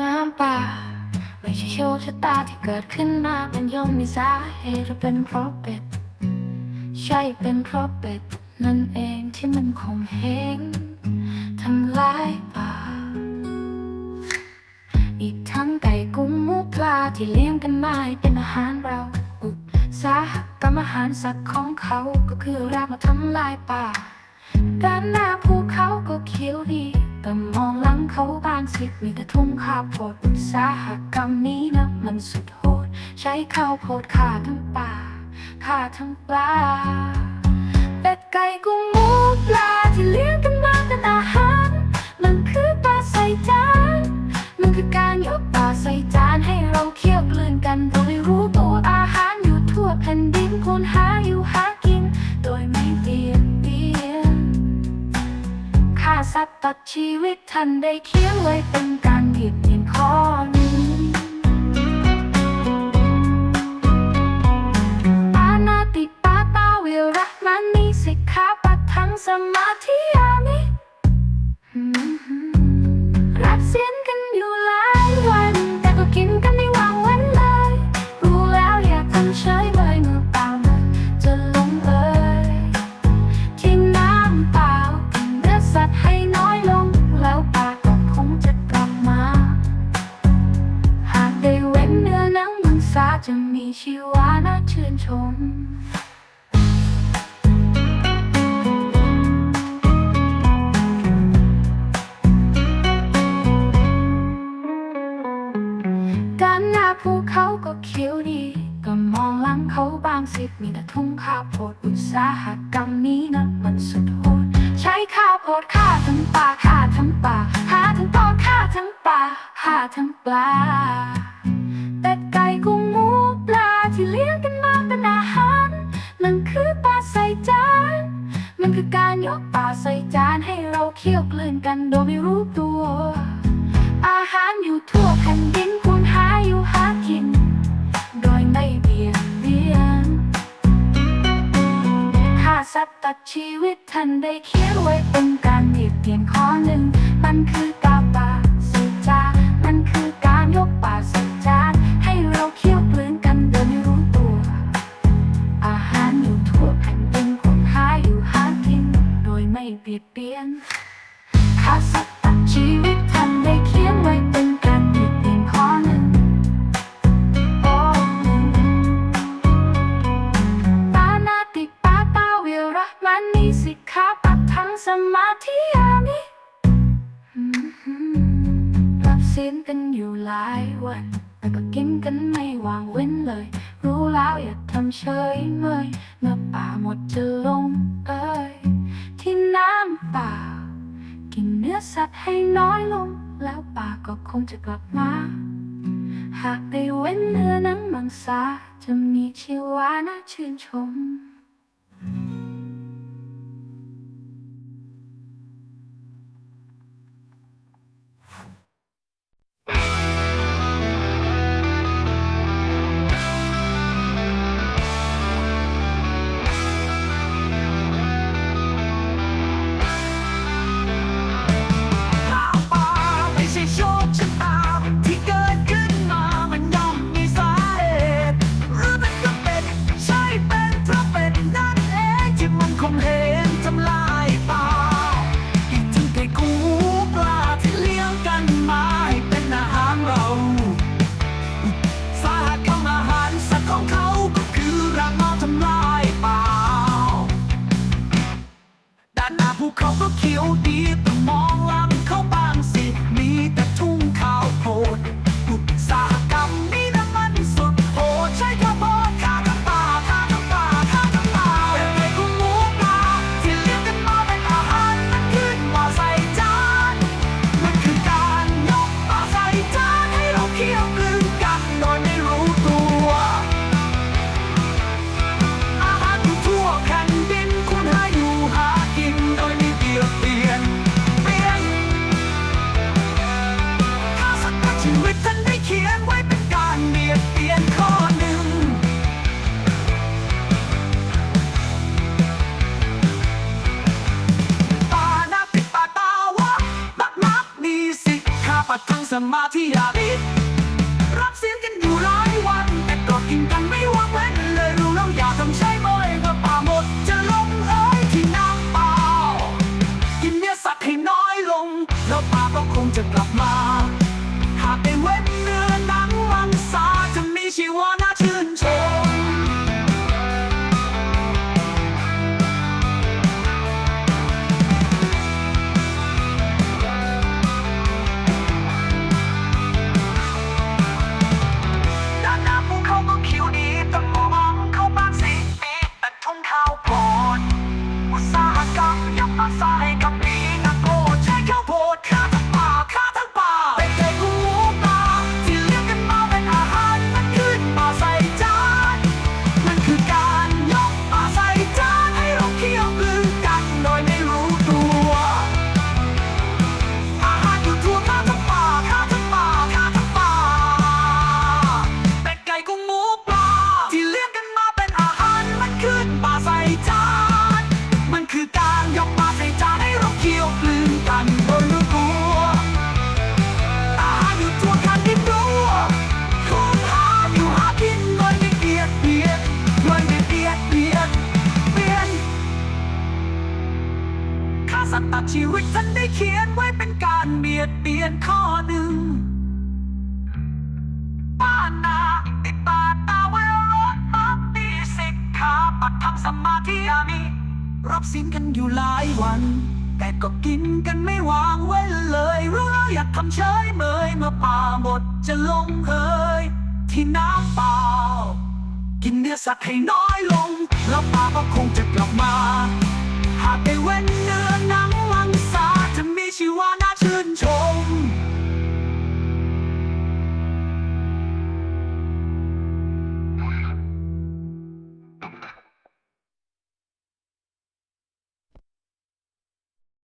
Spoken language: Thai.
น้ำป่าไม่ใช่โชคชะตาที่เกิดขึ้นมามันย่อมมีสาเหตุและเป็นเพราะเป็ด ใช่เป็นเพราะเป็ด นั่นเองที่มันคงเหงทำลายป่า อีกทั้งไก่กุ้งหมูปลาที่เลี้ยงกันมาเป็นอาหารเราอุตสาหกรรมอาหารสัตว์ของเขาก็คือรากมาทำลายป่าด้านหน้าภูเขาก็เขียว เขาบางสิมีแต่ทุ่งข้าวโพดอุตสาหกรรมนี้นะมันสุดโหด ใช้ข้าวโพดฆ่าทั้งป่าฆ่าทั้งปลาเป็ดไก่กุ้งหมูปลาที่ ตัดชีวิตท่านได้เขียนไว้เป็นการผิดเพียนข้อหนึ่งปานาติปาตาวิรักมันนีสิกขาปัทังสมาธิยามิรับเสียนกัน ชีวาน่าชื่นชมด้านหน้าภูเขาก็เขียวดีก็มองหลังเขาบางสิมีแต่ทุ่งข้าวโพดอุตสาหกรรมนี้นะมันสุดโหดใช้ข้าวโพดฆ่าทั้งป่าฆ่าทั้งป่าฆ่าทั้งปอฆ่าทั้งป่าฆ่าทั้งปลา คือการยกปลาใส่จานให้เราเคี่ยวกลืนกันโดยไม่รู้ตัว อาหารอยู่ทั่วแผ่นดินควรหาอยู่หากิน โดยไม่เบียดเบียนฆ่าสัตว์ตัดชีวิตท่านได้เขียนไว้เป็นการเบียดเบียนข้อหนึ่งมันคือ ฆ่าสัตว์ตัดชีวิตท่านได้เขียนไว้เป็นการเบียดเบียนข้อหนึ่งโอ้หนึ่งปานาติปาตาเวระมันนีสิกขาปัทังสมาธิยามิอืมรับศีลกันอยู่หลายวันแต่ก็กินกันไม่วางเว้นเลย รู้แล้วอย่าทำเฉยเมยเมื่อป่าหมดจะลงเอย สัตว์ให้น้อยลง แล้วป่าก็คงจะกลับมา หากได้เว้นเนื้อนังมังสาจะมีชีวาน่าชื่นชม เขาก็เขียวดีแต่มองแลัง some martini. ยดเบียนข้อหนึ่งบ้านนาติดตาตาเวลรถมาปีสิกขาปัดทำสมาธิมีรับสินกันอยู่หลายวัน แต่ก็กินกันไม่วางเว้นเลยรู้อยากทำเฉยเมยเมื่อป่าหมดจะลงเอยที่น้ำเปล่า กินเนื้อสัตว์ให้น้อยลง แล้วป่าก็คงจะกลับมา หากไปเว้นเนื้อหนังลังสาจะมีชีวา 冲